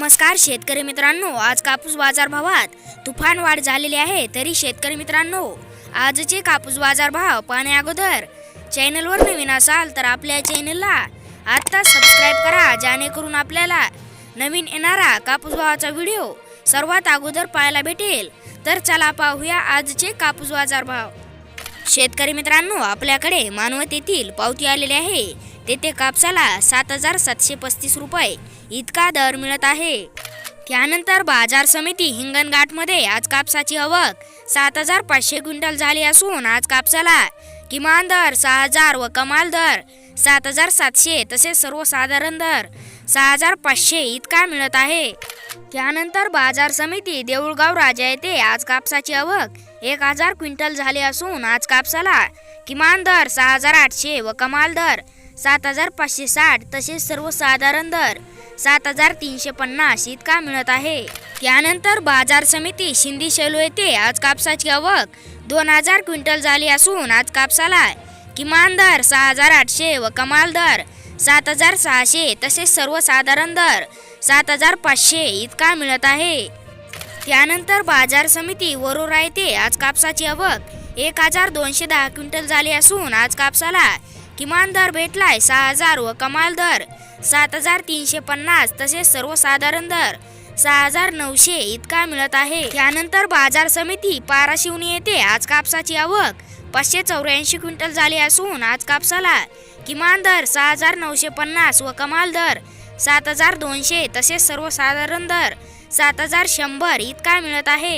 नमस्कार शेतकरी मित्रांनो आज कापूस बाजार भावात तुफान वाढ झालेली आहे तरी शेतकरी मित्रांनो आजचे कापूस बाजार भाव पाहण्या अगोदर चॅनलवर नवीन असाल तर आपल्या चॅनलला आत्ता सबस्क्राईब करा जेणेकरून आपल्याला नवीन येणारा कापूस भावाचा व्हिडिओ सर्वात अगोदर पाहायला भेटेल. तर चला पाहूया आजचे कापूस बाजार भाव शेतकरी मित्रांनो आपल्याकडे मानवत येथील पावती आलेली आहे. तेथे कापसाला सात हजार सातशे पस्तीस रुपये इतका दर मिळत आहे. त्यानंतर बाजार समिती हिंगणघाटमध्ये आज कापसाची आवक सात हजार पाचशे क्विंटल झाली असून आज कापसाला किमान दर सहा हजार व कमाल दर सात हजार सातशे तसेच सर्वसाधारण दर सहा हजार पाचशे इतका मिळत आहे. त्यानंतर बाजार समिती देऊळगाव राजा येथे आज कापसाची आवक एक हजार क्विंटल झाली असून आज कापसाला किमान दर सहा हजार आठशे व कमाल दर सात हजार पाचशे साठ तसेच सर्वसाधारण दर सात हजार तीनशे पन्नास इतका मिळत आहे. त्यानंतर बाजार समिती शिंदी शेलू येथे आज कापसाची आवक दोन हजार क्विंटल झाली असून आज कापसाला किमान दर सहा हजार आठशे व कमाल दर सात हजार सहाशे. तसेच सर्वसाधारण दर सात हजार पाचशे इतका मिळत आहे. त्यानंतर बाजार समिती वरोरा येथे आज कापसाची आवक एक हजार दोनशे दहा क्विंटल झाली असून आज कापसाला किमान दर भेटलाय सहा हजार व कमाल दर सात हजार तीनशे पन्नास. तसेच सर्वसाधारण दर सहा हजार नऊशे इतका मिळत आहे. त्यानंतर बाजार समिती पाराशिवनी येथे आज कापसाची आवक पाचशे चौऱ्याऐंशी क्विंटल झाली असून आज कापसाला किमान दर सहा हजार नऊशे पन्नास व कमाल दर सात हजार दोनशे तसेच सर्वसाधारण दर सात हजार शंभर इतका मिळत आहे.